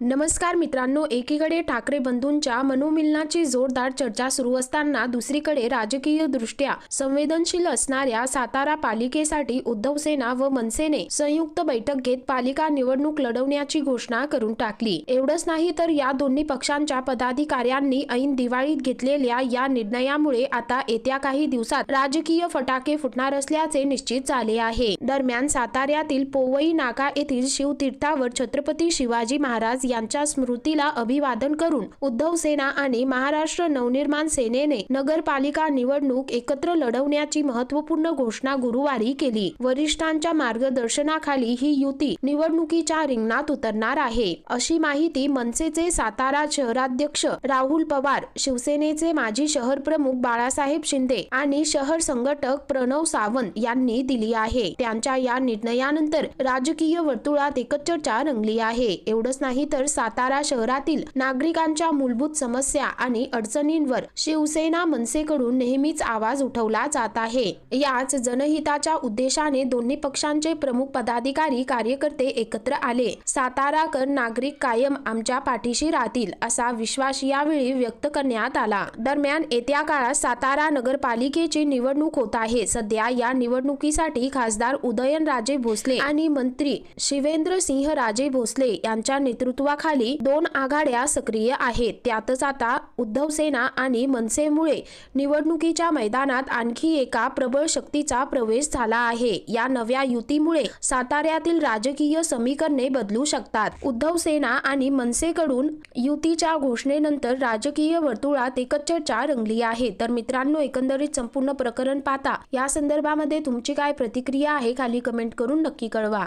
नमस्कार मित्रांनो एकीकडे ठाकरे बंधूंच्या मनोमिलनाची जोरदार चर्चा सुरू असताना दुसरीकडे राजकीय दृष्ट्या संवेदनशील असणाऱ्या सातारा पालिकेसाठी उद्धव सेना व मनसेने संयुक्त बैठक घेत पालिका निवडणूक लढवण्याची घोषणा करून टाकली. एवढंच नाही तर या दोन्ही पक्षांच्या पदाधिकाऱ्यांनी ऐन दिवाळीत घेतलेल्या या निर्णयामुळे आता येत्या काही दिवसात राजकीय फटाके फुटणार असल्याचे निश्चित झाले आहे. दरम्यान साताऱ्यातील पोवई नाका येथील शिवतीर्थावर छत्रपती शिवाजी महाराज यांच्या स्मृतीला अभिवादन करून उद्धव सेना आणि महाराष्ट्र नवनिर्माण सेनेने नगरपालिका निवडणूक एकत्र लढवण्याची महत्त्वपूर्ण घोषणा गुरुवारी केली. वरिष्ठांच्या मार्गदर्शनाखाली ही युती निवडणुकीच्या रिंगणात उतरणार आहे अशी माहिती मनसेचे सातारा शहराध्यक्ष राहुल पवार शिवसेनेचे माजी शहर प्रमुख बाळासाहेब शिंदे आणि शहर संघटक प्रणव सावंत यांनी दिली आहे. त्यांच्या या निर्णयानंतर राजकीय वर्तुळात एकच चर्चा रंगली आहे. एवढंच नाही तर तर सातारा शहरातील नागरिकांच्या मूलभूत समस्या आणि अडचणींवर शिवसेना मनसेकडून नेहमीच आवाज उठवला जात आहे. याच जनहिताच्या उद्देशाने दोन्ही पक्षांचे प्रमुख पदाधिकारी कार्यकर्ते एकत्र आले. साताराकर नागरिक कायम आमच्या पाठीशी राहतील असा विश्वास यावेळी व्यक्त करण्यात आला. दरम्यान येत्या काळात सातारा नगरपालिकेची निवडणूक होत आहे. सध्या या निवडणुकीसाठी खासदार उदयनराजे भोसले आणि मंत्री शिवेंद्र सिंह राजे भोसले यांच्या नेतृत्वाखाली दोन आघाड्या सक्रिय आहेत. त्यातच आता उद्धव सेना आणि मनसेमुळे निवडणुकीच्या मैदानात आणखी एका प्रबळ शक्तीचा प्रवेश झाला आहे. या नव्या युतीमुळे साताऱ्यातील राजकीय समीकरणे बदलू शकतात. उद्धव सेना आणि मनसेकडून युतीच्या घोषणेनंतर राजकीय वर्तुळात एकच चर्चा रंगली आहे. तर मित्रांनो एकंदरीत संपूर्ण प्रकरण पाहता या संदर्भामध्ये तुमची काय प्रतिक्रिया आहे खाली कमेंट करून नक्की कळवा.